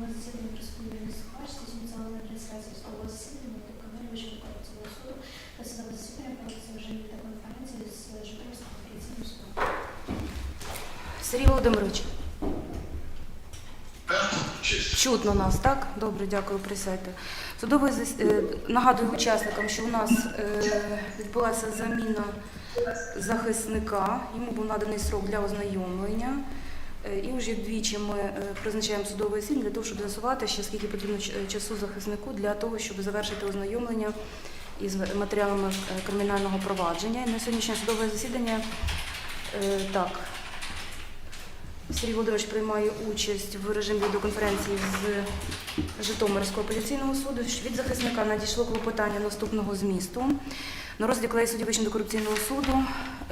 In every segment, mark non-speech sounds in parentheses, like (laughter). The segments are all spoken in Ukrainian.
засіданні присутній Юрій Сухач, здійснюється реєстрація судового засідання камери Вищого апеляційного суду та судове засідання проводиться вже відеоконференції з Житомирським апеляційним судом. Сергій Володимирович, чутно нас, так? Добре, дякую, присядьте. Судовий зас- е, нагадую учасникам, що у нас е, відбулася заміна захисника. Йому був наданий срок для ознайомлення. Е, І вже двічі ми е, призначаємо судовий засідання для того, щоб з'ясувати, ще скільки потрібно е, часу захиснику для того, щоб завершити ознайомлення із матеріалами кримінального провадження. І на сьогоднішнє судове засідання так. Сергій Володимирович приймає участь в режимі відеоконференції з Житомирського апеляційного суду. Від захисника надійшло клопотання наступного змісту. На розгляді колегії суддів Вищого антикорупційного суду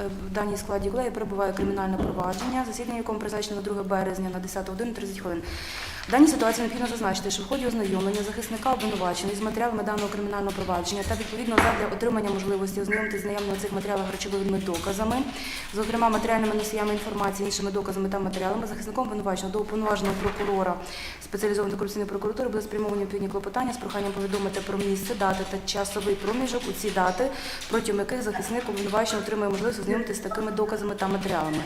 в даній складі колегії перебуває кримінальне провадження, засідання якому призначено на 2 березня на 10 годину 30 хвилин. В даній ситуації необхідно зазначити, що в ході ознайомлення захисника обвинувачений з матеріалами даного кримінального провадження та відповідно для отримання можливості ознайомитися з цих матеріалах речовими доказами, зокрема матеріальними носіями інформації, іншими доказами та матеріалами, захисником обвинуваченого до уповноваженого прокурора спеціалізованої корупційної прокуратури були спрямовані відповідні клопотання з проханням повідомити про місце, дати та часовий проміжок у ці дати, протягом яких захисник обвинувачений отримує можливість ознайомитися з такими доказами та матеріалами.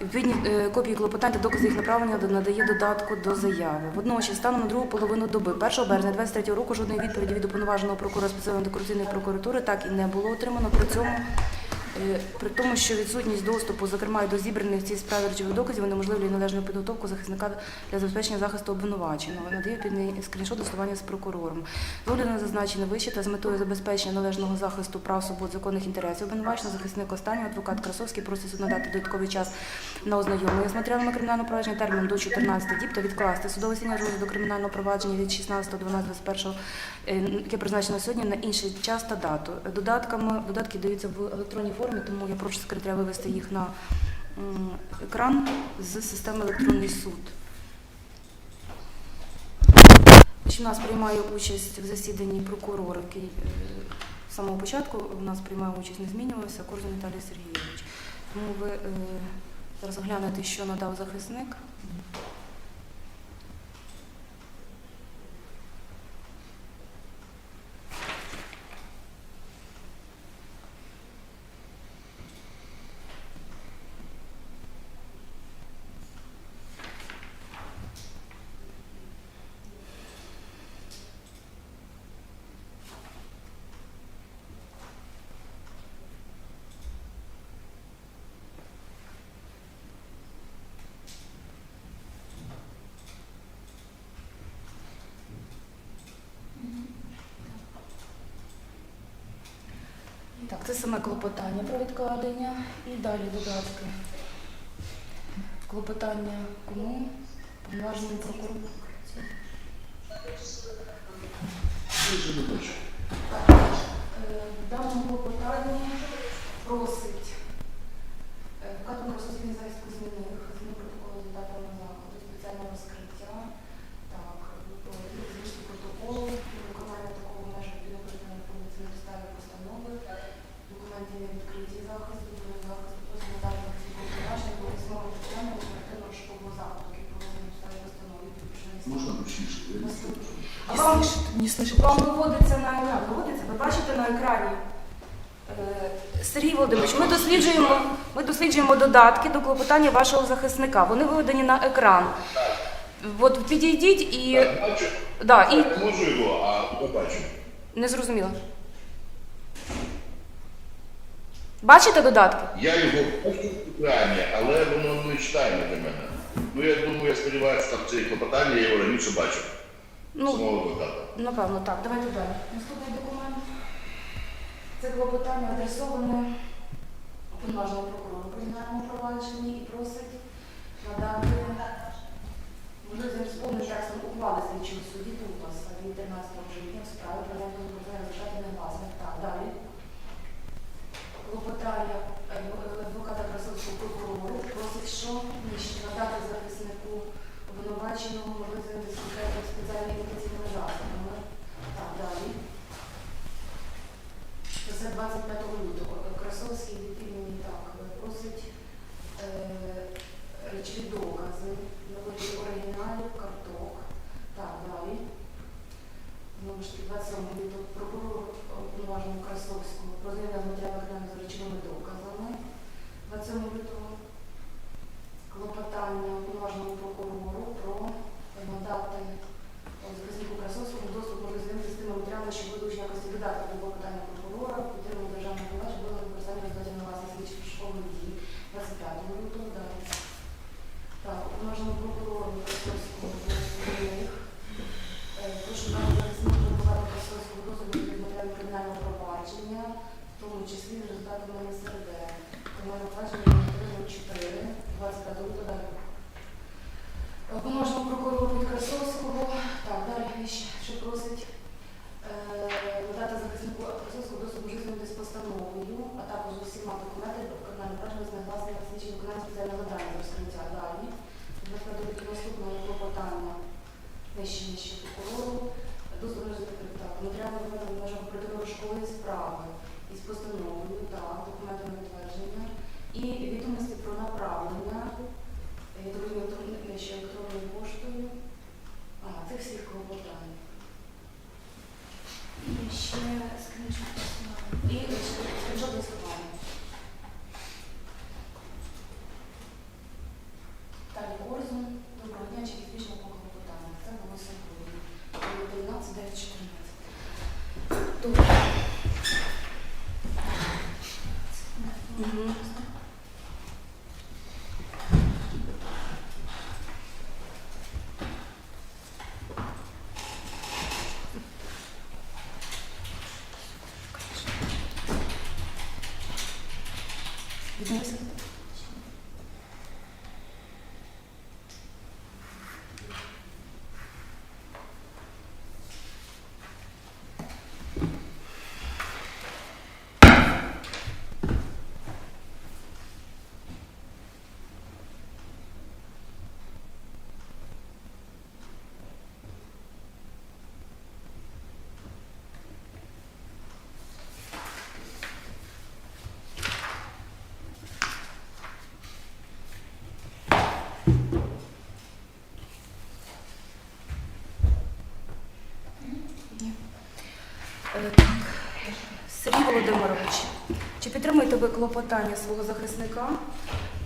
Відповідні е, копії клопотань та докази їх направлення надає додатку до заяви. Водночас, станом на другу половину доби, 1 березня 2023 року, жодної відповіді від уповноваженого прокурора спеціальної антикорупційної прокуратури так і не було отримано. При цьому при тому, що відсутність доступу, зокрема і до зібраних в цій справі речових доказів, унеможливлює належну підготовку захисника для забезпечення захисту обвинуваченого. Надає підний скріншот листування з прокурором. З огляду на зазначене вище та з метою забезпечення належного захисту прав свобод законних інтересів обвинуваченого захисник останнього адвокат Красовський просить суд надати додатковий час на ознайомлення з матеріалами кримінального провадження терміном до 14 діб та відкласти судове засідання розгляду кримінального провадження від 16.12.21, е, яке призначено сьогодні на інший час та дату. Додатками додатки даються в електронній формі, тому я прошу секретаря вивести їх на екран з системи електронний суд. У нас приймає участь в засіданні прокурор, який е, з самого початку у нас приймає участь, не змінювався, Корзун Віталій Сергійович. Тому ви е, зараз оглянете, що надав захисник. Так, це саме клопотання про відкладення і далі додатки. Клопотання кому? Повноваженому прокурору. Е, В даному клопотанні просить е, адвокат Микросоційний захист змінив зміни протоколу з датами заходу, спеціального розкриття. Так, звичний протокол, виконання такого межу відповідно передано повністю на підставі постанови, документи не відкриті захисту, захисту поза надання всіх повноважень, письмове питання оперативно розшукового заходу, який проводить на підставі постанови. Точніше? А вам, Не вам виводиться на екран, виводиться, ви бачите на екрані. Е, Сергій Володимирович, ми досліджуємо, ми досліджуємо додатки до клопотання вашого захисника. Вони виведені на екран. От підійдіть і. Бачу, Да, і не можу його, а побачу. не зрозуміло. Бачите додатки? Я його бачу в екрані, але воно не читає для мене. Ну, я думаю, я сподіваюся, там це клопотання, я його раніше бачив. Ну, Самого. Напевно, так. Давайте далі. Наступний документ. Це клопотання адресоване уповноваженому прокурору у кримінальному провадженні і просить надати можливість повним текстом ухвали слідчого судді Тупаса від 13 жовтня в справі про результати негласних. Так, далі клопотання е, адвоката Красовського прокурору просить щоміж надати захиснику обвинуваченого магазину секретних спеціальних медицинних засобами. Ну, так, далі. Це 25 лютого. Красовський від імені так просить е, речові докази на вигляді оригіналів, карток. Так, далі. Знову ж таки, 27 лютого прокурор уповноваженого Красовського про знайомлення з матеріалами кримінального з речовими доказами. 27 лютого клопотання уповноваженому прокурору про надати захиснику Красовському доступ до з тими матеріалами, що будуть якості видатку до клопотання прокурора, підтримання державного провадження було використання результатів на власних слідчих пошукових дій 25 лютого. Так, уповноваженому прокурору Красовському числі з результатами НСРД. Кримінальне провадження номер 4, 25 лютого далі. Поможемо прокурору від Красовського. Так, далі ще, просить е, надати захиснику Красовського доступ до з постановою, а також усіма документами про кримінальне провадження з негласним слідчим виконання спеціального завдання розкриття. Далі. До наступного клопотання нижче нижче прокурору. Доступ до житлових так. Матеріали виконання в межах оперативно школи справи із постановою, так, документами підтвердження і відомості про направлення розумію, електронною ще електронною поштою. А, це всіх клопотань. І ще скріншот. І скріншот листування. Далі Орзун. Доброго дня, чи підвищено по клопотаннях. Це було сьогодні. Було 13, 9, 14. Добре. Мгм. Відносин. Ні. Е, Так. Сергій Володимирович, чи підтримуєте ви клопотання свого захисника?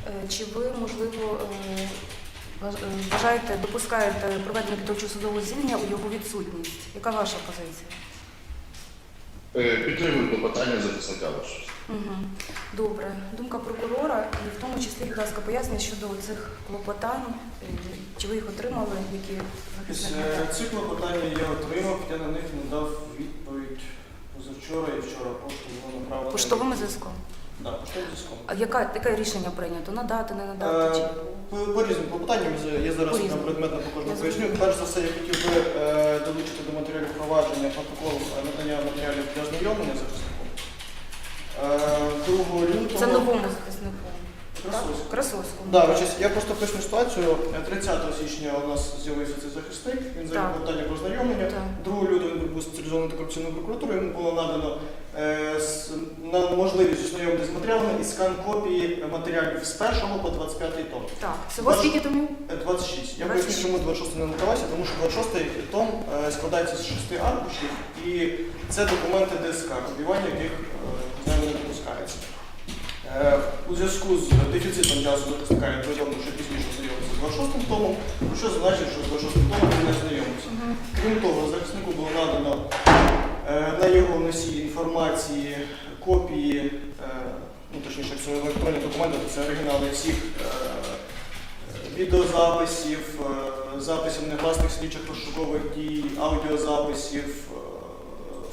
Е, Чи ви, можливо, е, е, вважаєте, допускаєте проведення підтримчого судового звільнення у його відсутність? Яка ваша позиція? Підтримую клопотання захисника вашого. Угу. Добре. Думка прокурора, і в тому числі, будь ласка, пояснення щодо цих клопотань, чи ви їх отримали, які захисник Е. Ці клопотання я отримав, я на них надав відповідь позавчора і вчора. Просто було направлено. Поштовим зв'язком. Да, поштовим зв'язком. А яка, яке рішення прийнято? Надати, не надати? Е, По, по різним клопотанням я зараз По там предметно по кожному поясню. Перш за все, я хотів би е, долучити до матеріалів провадження протокол е, надання матеріалів для знайомлення захисником. Е, 2 лютого. Це новому захиснику. Красовському. Да, ви щас- я просто поясню ситуацію. Е, 30 січня у нас з'явився цей захисник, він Так. заявив питання про знайомлення. Так. 2 був спеціалізований антикорупційною йому було надано е, на можливість ознайомитися з матеріалами і скан копії матеріалів з 1 по 25 том. Так. Всього скільки томів? Е, 26. Я 26. поясню, чому 26 не надавався, тому що 26 том е, складається з 6 аркушів, і це документи ДСК, копіювання яких е, не допускається. Е, У зв'язку з дефіцитом часу я повідомив, що 26 томом, про що значить, що з 26 томом він не знайомився. Крім того, захиснику було надано е, на його носії інформації копії, е, ну точніше, якщо електронні документи, то це оригінали всіх е, відеозаписів, е, записів негласних слідчих розшукових дій, аудіозаписів, е,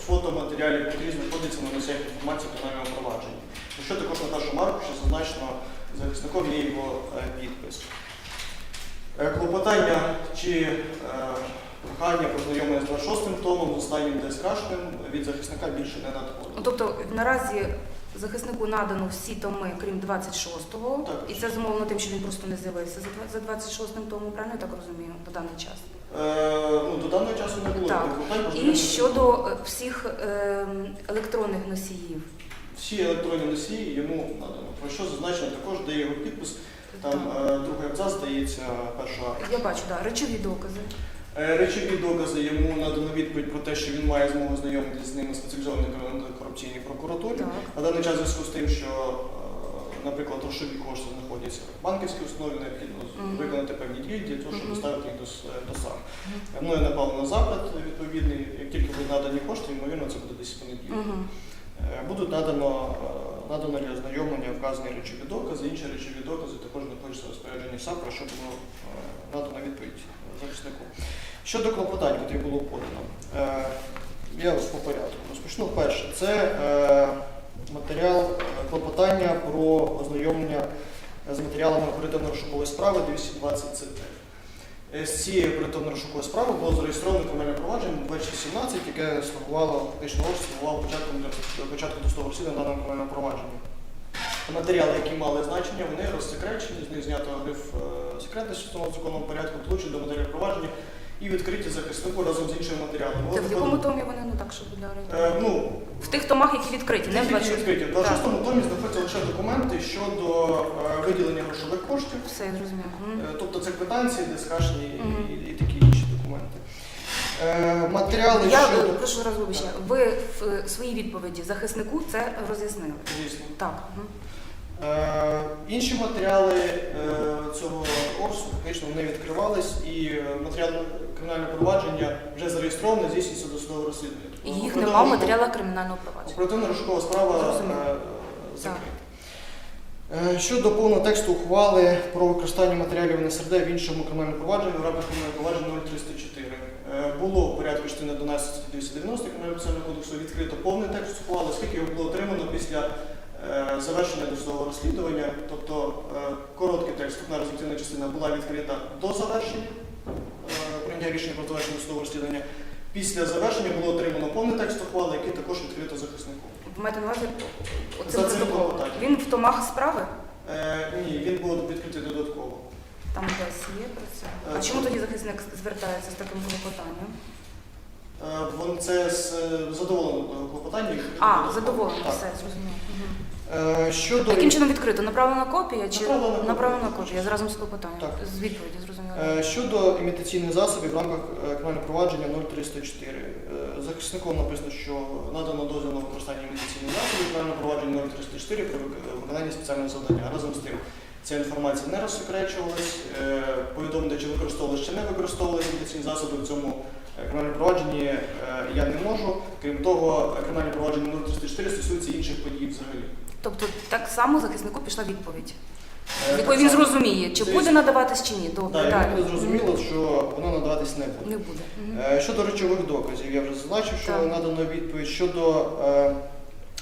фотоматеріалів, які знаходяться на носіях інформації в кримінальному провадженні. Що також на першому аркуші зазначено захисником є його підпис. Е, Клопотання чи е, прохання про знайомлення з 26 томом, з останнім ДСКшним від захисника більше не надходить. Ну, тобто наразі Захиснику надано всі томи, крім 26-го, і це зумовлено тим, що він просто не з'явився за 26-м томом, правильно я так розумію, на даний час. Е, ну, до даного часу не було Так. клопотань. І щодо всіх ем, електронних носіїв. Всі електронні носії йому надано. Про що зазначено також, де його підпис. Там е, другий абзац здається першого. Я бачу, да, речові докази. Е, Речові докази йому надано відповідь про те, що він має змогу знайомитися з ними в спеціалізованій корупційній прокуратурі. Так. На даний час в зв'язку з тим, що, е, наприклад, грошові кошти знаходяться в банківській установі, необхідно Мгм. виконати певні дії для того, щоб Мгм. доставити їх до, с- до САП. Мною направлено запит відповідний. Як тільки будуть надані кошти, ймовірно, це буде десь в понеділок. Угу. Е, Будуть надано, е, надано для ознайомлення вказані речові докази, інші речові докази також знаходяться в розпорядженні САП, про що було е, надано відповідь захиснику. Щодо клопотань, які було подано, е, я по порядку розпочну. Перше, це е, матеріал клопотання про ознайомлення з матеріалами оперативно-розшукової справи 220 ЦТ. Е, З цієї оперативно-розшукової справи було зареєстровано кримінальне провадження 2017, яке слугувало фактично слугувало початком для початку досудового розслідування даного кримінального провадження. Матеріали, які мали значення, вони розсекречені, з них знято гриф е, секретності в законному порядку, долучені до матеріалів провадження і відкриті захиснику разом з іншими матеріалами. Це в якому томі вони ну так, щоб для Е, орієнтування? ну, В тих томах, які відкриті, не в тільки 26 відкриті. В 26-му томі знаходяться лише документи щодо е, виділення грошових коштів. Все, я зрозуміла. Мгм. Е, Тобто це квитанції, дискашні і, Мгм. і, і такі інші документи. Е, матеріали Я щодо... е, прошу раз вибачення. Ви в е, своїй відповіді захиснику це роз'яснили. Звісно. Так. мгм. Е, інші матеріали е, цього орсу фактично вони відкривались, і е, матеріал кримінального провадження вже зареєстровано, здійснюється досудове розслідування. І їх Оперативно- нема в матеріалах кримінального провадження. Оперативно-розшукова справа е, закрита. Е, Щодо повного тексту ухвали про використання матеріалів НСРД в іншому кримінальному провадженні в рамках кримінального провадження 0304. Е, Було в порядку частини 11 статті 290 Кримінального процесуального кодексу відкрито повний текст ухвали, оскільки його було отримано після завершення досудового розслідування, тобто короткий текст, вступна результативна частина була відкрита до завершення е, рішення про завершення досудового розслідування. Після завершення було отримано повний текст ухвали, який також відкрито захиснику. Ви маєте на увазі За оцим цим протоколом? клопотанням. Він в томах справи? Е, ні, він був відкритий додатково. Там десь є про це. А Е, чому тоді захисник звертається з таким клопотанням? Е, вон це з е, задоволеним клопотанням. А, задоволено, Так. все, зрозуміло. Мгм. Е, щодо Яким чином відкрито? Направлена копія чи Направлена копія. направлена копія? Зразу з клопотанням. Так. З відповіді, зрозуміло. Е, Щодо імітаційних засобів в рамках е, кримінального провадження 0304. Е, Захисником написано, що надано дозвіл на використання імітаційних засобів в кримінальному провадженні 0304 при вик- виконанні спеціального завдання. Разом з тим, ця інформація не розсекречувалась, е, повідомити, чи використовувалися, чи не використовувалися імітаційні засоби в цьому е, кримінальному провадженні е, я не можу. Крім того, е, кримінальне провадження 0304 стосується інших подій взагалі. Тобто так само захиснику пішла відповідь, Е, якої він зрозуміє, чи Звісно. буде надаватись чи ні. Добре, Так, далі. буде зрозуміло, що воно надаватись не буде. Не буде. Е, Щодо речових доказів, я вже зазначив, що Так. надано відповідь щодо е,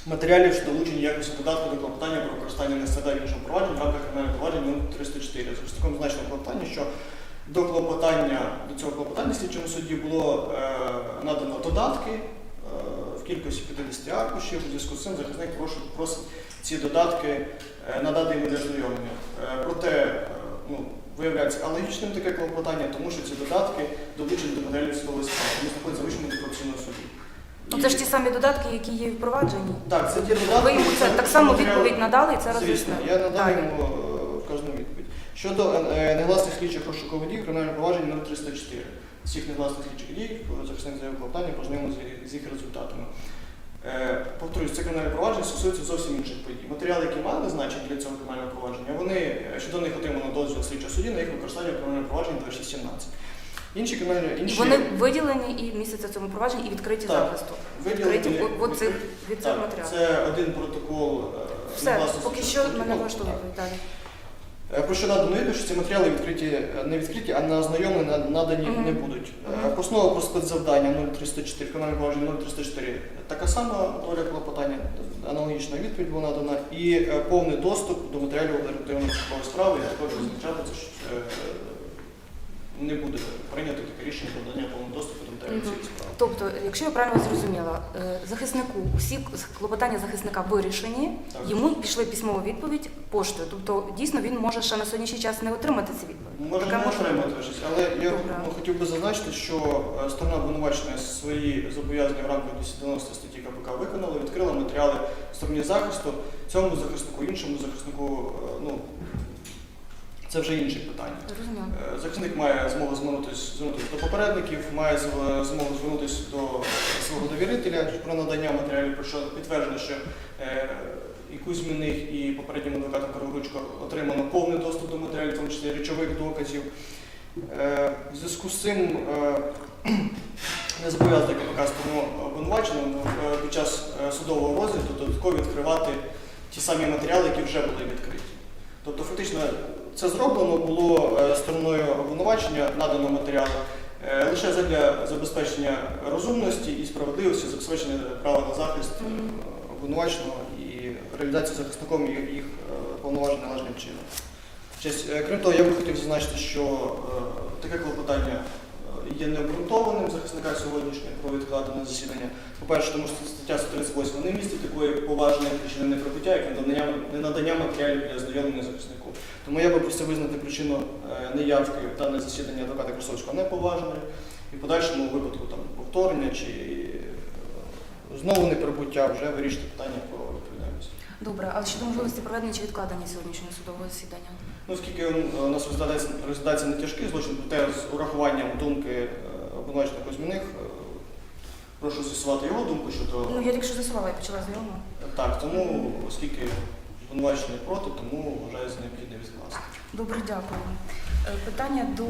матеріалів, що долучені якості додатку до клопотання про використання НСТД в іншому провадженні в рамках кримінального провадження 304. З таким значним клопотання, що до клопотання, до цього клопотання слідчому судді було е, надано додатки кількості 50 аркушів. У зв'язку з цим захисник просить ці додатки е, надати йому для знайомлення. Е, проте е, ну, виявляється алогічним таке клопотання, тому що ці додатки долучені до панельної судової справи. Вони знаходять вищому антикорупційному суді. Ну, Це ж ті самі додатки, які є впроваджені. Так, це ті додатки. Ви йому це так само відповідь надали і це роз'яснили? Я надав йому вказну відповідь. Щодо негласних слідчих розшукових дій кримінального провадження номер 304 всіх негласних слідчих дій, захисник заявив клопотання, познайомив з їх результатами. Е, повторюсь, це кримінальне провадження стосується зовсім інших подій. Матеріали, які мали значення для цього кримінального провадження, вони е, щодо них отримано дозвіл слідчого суді, на їх використання кримінального провадження провадженні 2617. Інші кримінальні інші... Вони виділені і місяця цьому провадженні, і відкриті так, захисту. Відкриті від, від, від, цих матеріалів. Це один протокол. Е, Все, поки що мене влаштовує далі. Е, Про що надано відповідь, що ці матеріали відкриті, е, не відкриті, а на ознайомлення надані Мгм. не будуть. Mm -hmm. Постанова про спецзавдання 0304, кримінальне положення 0304. Така сама доля клопотання, аналогічна відповідь була надана. І повний доступ до матеріалів оперативної справи, я також означати це ж е, не буде прийнято таке рішення про надання повного доступу до матеріалів цієї справи. Тобто, якщо я правильно зрозуміла, е, захиснику всі клопотання захисника вирішені, Так. йому пішли письмова відповідь поштою. Тобто, дійсно, він може ще на сьогоднішній час не отримати ці відповіді. Може Таке не може отримати щось, але я Добре. ну, хотів би зазначити, що е, сторона обвинувачення свої зобов'язання в рамках 290 статті КПК виконала, відкрила матеріали стороні захисту, цьому захиснику, іншому захиснику, е, ну це вже інше питання. Е, Захисник має змогу звернутися, до попередників, має змогу звернутися до свого довірителя про надання матеріалів, про що підтверджено, що е, і Кузьміних, і попереднім адвокатом Криворучко отримано повний доступ до матеріалів, в тому числі речових доказів. Е, В зв'язку з цим (clears throat) не зобов'язаний КПК сторону обвинуваченому під час судового розгляду додатково відкривати ті самі матеріали, які вже були відкриті. Тобто, фактично, це зроблено було е, стороною обвинувачення, надано матеріали е, лише для забезпечення розумності і справедливості, забезпечення права на захист е, обвинуваченого і реалізацію захисником їх повноважень належним чином. Крім того, я би хотів зазначити, що таке клопотання є необґрунтованим захисника сьогоднішнього про відкладене засідання. По-перше, тому що стаття 138 не містить такої поважної причини неприбуття, як ненадання, ненадання матеріалів для ознайомлення захиснику. Тому я би просив визнати причину е, неявки дане засідання адвоката Красовського неповажною і в подальшому випадку там, повторення чи е, знову неприбуття вже вирішити питання про відповідальність. Добре, а щодо можливості проведення чи відкладення сьогоднішнього судового засідання? Ну, оскільки е, у нас розглядається, не тяжкий злочин, проте з урахуванням думки е, обвинувачених Кузьміних, е, прошу з'ясувати його думку щодо Ну, я тільки що засувала, я почала з нього. так, тому оскільки обвинувачений проти, тому вважаю за необхідне відкласти. Добре, дякую. Питання до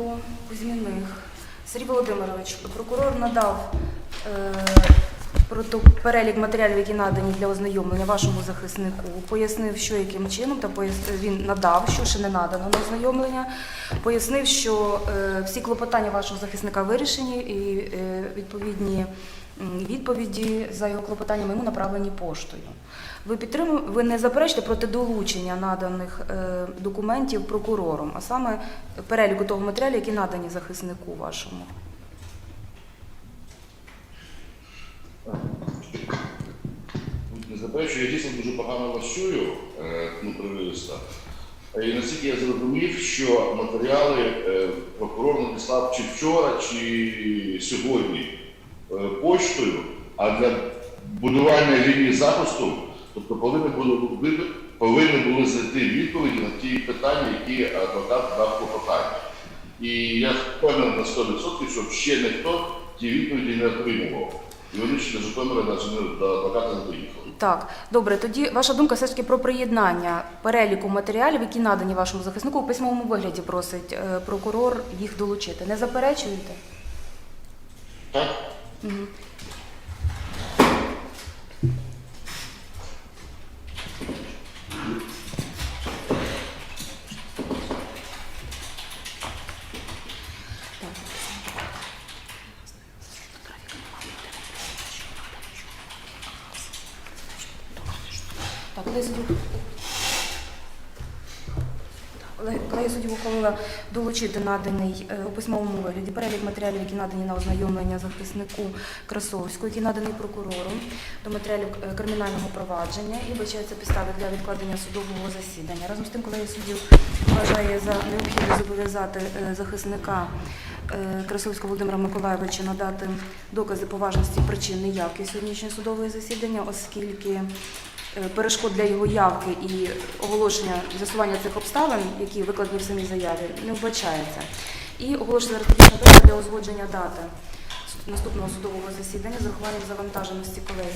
Кузьміних. Сергій Володимирович, прокурор надав е, перелік матеріалів, які надані для ознайомлення вашому захиснику, пояснив, що яким чином, та пояс- він надав, що ще не надано на ознайомлення, пояснив, що е, всі клопотання вашого захисника вирішені і е, відповідні відповіді за його клопотаннями йому направлені поштою. Ви підтримуєте, ви не заперечите проти долучення наданих е, документів прокурором, а саме переліку того матеріалу, які надані захиснику вашому. Не заперечую, я дійсно дуже погано вас чую, е, ну, прививista. І наскільки я зрозумів, що матеріали е, прокурор надіслав чи вчора, чи сьогодні е, поштою, а для будування лінії захисту, тобто повинні були, повинні були знайти відповіді на ті питання, які адвокат дав клопотання. І я впевнений на 100%, що ще ніхто ті відповіді не отримував. І вони ще до Житомира навіть не- до адвоката не доїхали. Так, добре, тоді ваша думка все ж таки про приєднання переліку матеріалів, які надані вашому захиснику у письмовому вигляді просить е, прокурор їх долучити. Не заперечуєте? Так? Мгм. Так, коли суддю Колегія долучити наданий е, у письмовому вигляді перелік матеріалів, які надані на ознайомлення захиснику Красовського, які наданий прокурором до матеріалів е, кримінального провадження і вбачаються підстави для відкладення судового засідання. Разом з тим, колегія суддів вважає за необхідне зобов'язати е, захисника Красовського Володимира Миколайовича надати докази поважності причин неявки сьогоднішнього судового засідання, оскільки перешкод для його явки і оголошення з'ясування цих обставин, які викладені в самій заяві, не вбачається. І оголошена розподільна дата для узгодження дати наступного судового засідання з урахуванням завантаженості колегії.